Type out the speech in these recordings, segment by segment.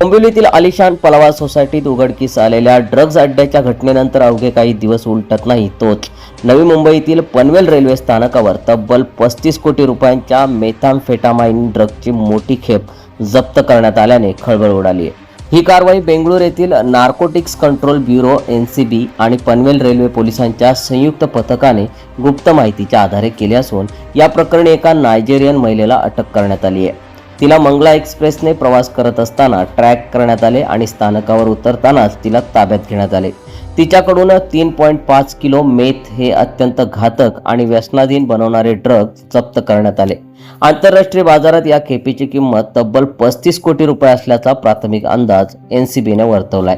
डोंबिवलीतील आलिशान पलावा सोसायटीत उघडकीस आलेल्या ड्रग्ज अड्ड्याच्या घटनेनंतर अवघे काही दिवस उलटत नाही तोच. नवी मुंबईतील पनवेल रेल्वे स्थानकावर तब्बल पस्तीस कोटी रुपयांच्या मेथाम्फेटामाइन ड्रग्जची मोठी खेप जप्त करण्यात आल्याने खळबळ उडाली आहे ही कारवाई बेंगळूर येथील narcotics control bureau N C B आणि पनवेल रेल्वे पोलिसांच्या संयुक्त पथकाने गुप्त माहितीच्या आधारे केली असून या प्रकरणी एका नायजेरियन महिलेला अटक करण्यात आली आहे तिला मंगला एक्सप्रेसने प्रवास करत असताना ट्रॅक करण्यात आले आणि स्थानकावर उतरतानाच तिला ताब्यात घेण्यात आले. तिच्याकडून तीन पॉईंट पाच किलो मेथ हे अत्यंत घातक आणि व्यसनाधीन बनवणारे ड्रग जप्त करण्यात आले. आंतरराष्ट्रीय बाजारात या खेपेची किंमत तब्बल पस्तीस कोटी रुपये असल्याचा प्राथमिक अंदाज एन सी बीने वर्तवलाय.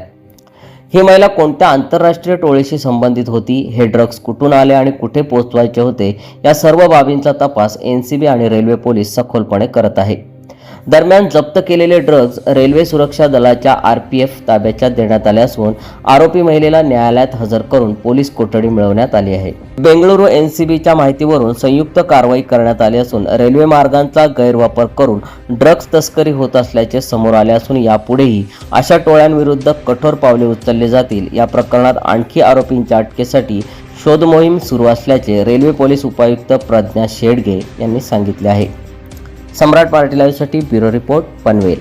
ही महिला कोणत्या आंतरराष्ट्रीय टोळीशी संबंधित होती हे ड्रग्ज कुठून आले आणि कुठे पोहोचवायचे होते या सर्व बाबींचा तपास एन सी बी आणि रेल्वे पोलीस सखोलपणे करत आहे. दरम्यान जप्त केलेले ड्रग्ज रेल्वे सुरक्षा दलाच्या आर पी एफ ताब्याच्या देण्यात आले असून आरोपी महिलेला न्यायालयात हजर करून पोलीस कोठडी मिळवण्यात आली आहे. बेंगळुरू एन सी बीच्या माहितीवरून संयुक्त कारवाई करण्यात आली असून रेल्वे मार्गांचा गैरवापर करून ड्रग्ज तस्करी होत असल्याचे समोर आले असून यापुढेही अशा टोळ्यांविरुद्ध कठोर पावले उचलली जातील या प्रकरणात आणखी आरोपींच्या अटकेसाठी शोध मोहीम सुरू असल्याचे रेल्वे पोलीस उपायुक्त प्रज्ञा शेडगे यांनी सांगितले आहे. सम्राट पार्टी लाईव्हसाठी ब्युरो रिपोर्ट पनवेल.